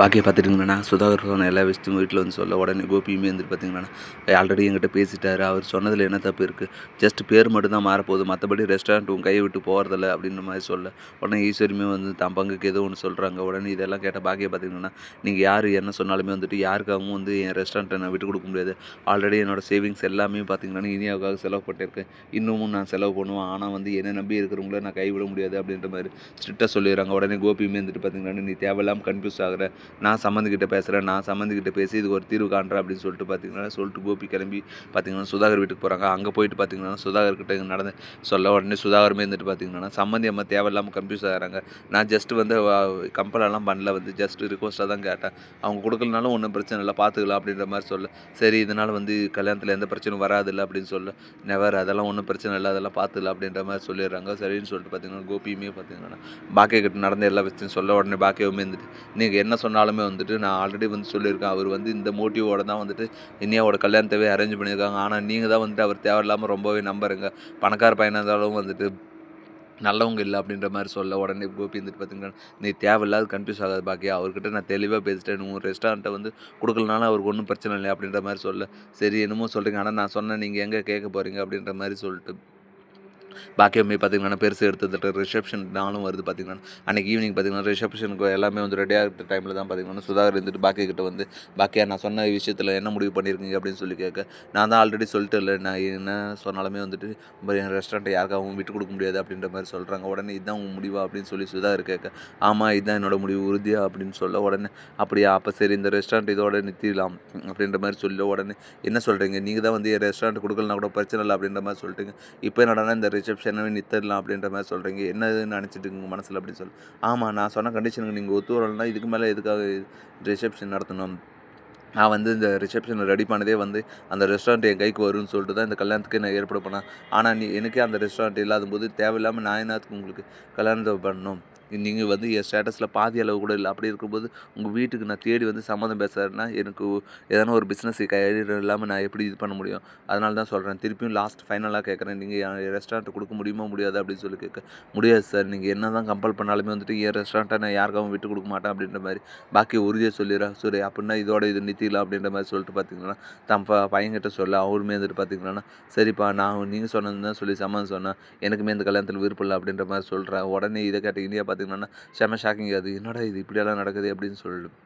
பாக்கியை பார்த்துட்டுங்கண்ணா சுதாகர் சொன்ன எல்லா விஷயத்தையும் வீட்டில் வந்து சொல்ல உடனே கோபியுமே வந்துட்டு பார்த்தீங்கன்னா ஆல்ரெடி என்கிட்ட பேசிட்டாரு. அவர் சொன்னதில் என்ன தப்பு இருக்குது ஜஸ்ட் பேர் மட்டும் தான் மாறப்போகுது. மற்றபடி ரெஸ்டாரண்ட் உன் கையை விட்டு போகிறதில்ல அப்படின்ற மாதிரி சொல்ல. உடனே ஈஸ்வரியுமே வந்து தம் பங்குக்கு ஏதோ ஒன்று சொல்கிறாங்க உடனே இதெல்லாம் கேட்ட பாக்கியை பார்த்தீங்கன்னா நீங்கள் யார் என்ன சொன்னாலுமே வந்துட்டு யாருக்காகவும் வந்து என் ரெஸ்டாரண்ட்டை நான் விட்டு கொடுக்க முடியாது. ஆல்ரெடி என்னோட சேவிங்ஸ் எல்லாமே பார்த்தீங்கன்னா இனியாவுக்காக செலவு பண்ணியிருக்கேன் இன்னமும் நான் செலவு பண்ணுவேன். ஆனால் வந்து என்னை நம்பி இருக்கிறவங்கள நான் கைவிட முடியாது அப்படின்ற மாதிரி ஸ்ட்ரிக்டாக சொல்லிடுறாங்க. உடனே கோபியுமே வந்துட்டு பார்த்தீங்கன்னா நீ தேவையில்லாமல் கன்ஃபியூஸ் ஆகிற. நான் சம்மந்திக்கிட்ட பேசுகிறேன் நான் சம்மந்துக்கிட்ட பேசி இதுக்கு ஒரு தீர்வு காண்றேன் அப்படின்னு சொல்லிட்டு பார்த்தீங்கன்னா சொல்லிட்டு கோபி கிளம்பி பார்த்தீங்கன்னா சுதாகர் வீட்டுக்கு போகிறாங்க அங்கே போயிட்டு பார்த்தீங்கன்னா சுதாகர் கிட்ட இங்கே நடந்து சொல்ல உடனே சுதாகரமே இருந்துட்டு பார்த்தீங்கன்னா சம்மந்தி அம்மா தேவையில்லாமல் கன்ஃபியூஸ் ஆகிறாங்க. நான் ஜஸ்ட் வந்து கம்பலெல்லாம் பண்ணல வந்து ஜஸ்ட் ரிக்வஸ்ட்டாக தான் கேட்டேன். அவங்க கொடுக்கலனாலும் ஒன்றும் பிரச்சனை இல்லை பார்த்துக்கலாம் அப்படின்ற மாதிரி சொல்ல. சரி இதனால் வந்து கல்யாணத்தில் எந்த பிரச்சனையும் வராதில்ல அப்படின்னு சொல்ல. நெவர் அதெல்லாம் ஒன்றும் பிரச்சனை இல்லை அதெல்லாம் பார்த்துக்கலாம் அப்படின்ற மாதிரி சொல்லிடுறாங்க. சரின்னு சொல்லிட்டு பார்த்தீங்கன்னா கோபியுமே பார்த்தீங்கன்னா பாக்கிய கிட்ட நடந்த எல்லா விஷயத்தையும் சொல்ல உடனே பாக்கியவுமே இருந்துட்டு நீங்கள் என்ன சொன்னாலுமே வந்துட்டு நான் ஆல்ரெடி வந்து சொல்லியிருக்கேன். அவர் வந்து இந்த மோட்டிவோட தான் வந்துட்டு இனியாவோட கல்யாணத்தவே அரேஞ்ச் பண்ணியிருக்காங்க. ஆனால் நீங்கள் தான் வந்துட்டு அவர் தேவையில்லாமல் ரொம்பவே நம்புறங்க. பணக்கார பையனாக இருந்தாலும் வந்துட்டு நல்லவங்க இல்லை அப்படின்ற மாதிரி சொல்ல உடனே கோபி வந்துட்டு பார்த்தீங்கன்னா நீ தேவையில்லாத கன்ஃபியூஸ் ஆகாது பாக்கியா? அவர்கிட்ட நான் தெளிவாக பேசிட்டேன். உங்கள் ரெஸ்டாரண்ட்டை வந்து கொடுக்கலனாலும் அவருக்கு ஒன்றும் பிரச்சனை இல்லை அப்படின்ற மாதிரி சொல்ல சரி என்னமோ சொல்கிறீங்க ஆனால் நான் சொன்னேன். நீங்கள் எங்கே கேட்க போகிறீங்க அப்படின்ற மாதிரி சொல்லிட்டு பாக்கியமே பார்த்தீங்கன்னா பெருசு எடுத்துட்டு ரிசப்ஷன் நாளும் வருது பார்த்தீங்கன்னா அன்றைக்கி ஈவினிங் பார்த்தீங்கன்னா ரிசப்ஷனுக்கு எல்லாமே வந்து ரெடியாக இருக்கிற டைமில் தான் பார்த்தீங்கன்னா சுதாகர் இருந்துட்டு பாக்கிய கிட்ட வந்து பாக்கியா நான் சொன்ன விஷயத்தில் என்ன முடிவு பண்ணியிருக்கீங்க அப்படின்னு சொல்லி கேட்க நான் தான் ஆல்ரெடி சொல்லிட்டு இல்லை. நான் என்ன சொன்னாலுமே வந்துட்டு என் ரெஸ்டாரண்ட்டை யாருக்காகவும் விட்டு கொடுக்க முடியாது அப்படின்ற மாதிரி சொல்கிறாங்க உடனே இதுதான் உங்கள் முடிவா? அப்படின்னு சொல்லி சுதாகர் கேட்க ஆமாம் இதுதான் என்னோட முடிவு. உறுதியா? அப்படின்னு சொல்ல உடனே அப்படியா அப்போ சரி இந்த ரெஸ்டாரண்ட் இதோட நிறுத்திடலாம். அப்படின்ற மாதிரி சொல்ல உடனே என்ன சொல்கிறீங்க நீங்கள் தான் வந்து என் ரெஸ்டாரண்ட் கொடுக்கலனா கூட பிரச்சனை இல்லை. அப்படின்ற மாதிரி சொல்லிட்டுங்க. இப்போ என்னடா இந்த ரிசப்ஷனை நித்தரலாம் அப்படின்ற மாதிரி சொல்கிறீங்க என்னதுன்னு நினச்சிட்டு உங்கள் மனசில் அப்படின்னு சொல்லி ஆமாம் நான் சொன்ன கண்டிஷனுக்கு நீங்கள் ஒத்து வரலன்னா இதுக்கு மேலே எதுக்காக ரிசப்ஷன் நடத்தணும்? நான் வந்து இந்த ரிசப்ஷனை ரெடி பண்ணதே வந்து அந்த ரெஸ்டாரண்ட் என் கைக்கு வரும்னு சொல்லிட்டு தான் இந்த கல்யாணத்துக்கு நான் ஏற்பாடு பண்ணேன். ஆனால் நீ எனக்கே அந்த ரெஸ்டாரண்ட் இல்லாத போது தேவையில்லாமல் நான் என்னத்துக்கு உங்களுக்கு கல்யாணத்தை பண்ணணும்? நீங்கள் வந்து என் ஸ்டேட்டஸில் பாதி அளவு கூட இல்லை. அப்படி இருக்கும்போது உங்கள் வீட்டுக்கு நான் தேடி வந்து சம்மந்தம் பேசுகிறேன்னா எனக்கு எதனா ஒரு பிஸ்னஸ் கையில் இல்லாமல் நான் எப்படி இது பண்ண முடியும்? அதனால தான் சொல்கிறேன் திருப்பியும் லாஸ்ட் ஃபைனலாக கேட்குறேன் நீங்கள் என் ரெஸ்டாரண்ட் கொடுக்க முடியுமா முடியாது அப்படின்னு சொல்லி கேட்க முடியாது சார் நீங்கள் என்ன தான் கம்பல் பண்ணாலுமே வந்துட்டு என் ரெஸ்டாரண்ட்டை நான் யாருக்காகவும் விட்டு கொடுக்க மாட்டேன். அப்படின்ற மாதிரி பாக்கி உறுதியாக சொல்லிடுறேன் சரி அப்படின்னா இதோட இது நித்திலாம் அப்படின்ற மாதிரி சொல்லிட்டு பார்த்தீங்கன்னா தம் பையன்கிட்ட சொல்ல அவருமே வந்துட்டு பார்த்தீங்கன்னா சரிப்பா நான் நீங்கள் சொன்னது தான் சொல்லி சம்மந்தம் சொன்னேன். எனக்குமே இந்த கல்யாணத்தில் விருப்பம் இல்லை. அப்படின்ற மாதிரி சொல்கிறேன் உடனே இதை கேட்ட இந்தியா பார்த்தீங்கன்னா செம ஷாக்கிங் அது. என்னடா இது? இப்படியெல்லாம் நடக்குது? அப்படின்னு சொல்லிட்டு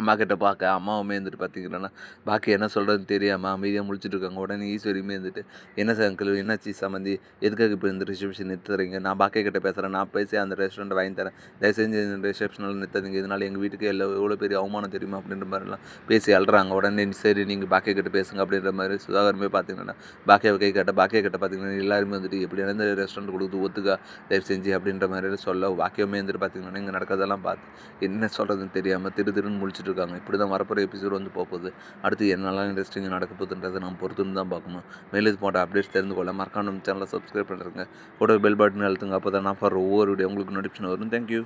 அம்மா கிட்ட பார்க்க அம்மாவுமே இருந்துட்டு பார்த்தீங்கன்னா பாக்கி என்ன சொல்கிறதுன்னு தெரியாமல் அமைதியாக முடிச்சுட்டு இருக்காங்க. உடனே ஈஸ்வரியுமே இருந்துட்டு என்ன சார் அங்கிள் என்னாச்சு சம்மந்தி? எதுக்காக இப்போ இந்த ரிசப்ஷன் நிறுத்துறீங்க? நான் பாக்கிய கிட்ட பேசுகிறேன் நான் பேசி அந்த ரெஸ்டாரண்ட் வாங்கி தரேன். தயவு செஞ்சு இந்த ரிசப்ஷனில் நிறுத்தாதீங்க. இதனால் எங்கள் வீட்டுக்கு எல்லாம் எவ்வளோ பெரிய அவமானம் தெரியுமா? அப்படின்ற மாதிரிலாம் பேசி அழுறாங்க. உடனே சரி நீங்கள் பாக்கிய கிட்ட பேசுங்க. அப்படின்ற மாதிரி சுதாகரமே பார்த்தீங்கன்னா பாக்கியாவை கை கட்ட பாக்கிய கிட்ட பார்த்தீங்கன்னா எல்லாருமே வந்துட்டு எப்படி எந்த ரெஸ்டாரண்ட் கொடுத்து ஒத்துக்கா? தயவு செஞ்சு அப்படின்ற மாதிரி சொல்ல வாக்கியமே வந்துட்டு பார்த்தீங்கன்னா இங்கே நடக்கிறதெல்லாம் பார்த்து என்ன சொல்கிறதுன்னு தெரியாமல் திரு திருன்னு முடிச்சுட்டு இருக்காங்க இப்படி தான் வரப்போகிற எபிசோடு வந்து போகுது அடுத்து என்னெல்லாம் இன்ட்ரெஸ்டிங் நடக்க போகுதுன்றதை நம்ம பொறுத்துன்னு தான் பார்க்கணும். மேலே இது போட்ட அப்டேட்ஸ் தெரிந்து கொள்ள மறக்காம நம்ம சேனலை சப்ஸ்கிரைப் பண்ணுறேங்க கூட பெல் பட்டன் அழுத்துங்க. அப்போ தான் நான் ஃபார் ஒவ்வொரு வீடியோ உங்களுக்கு நோட்டிஃபிகேஷன் வரும். தேங்க்யூ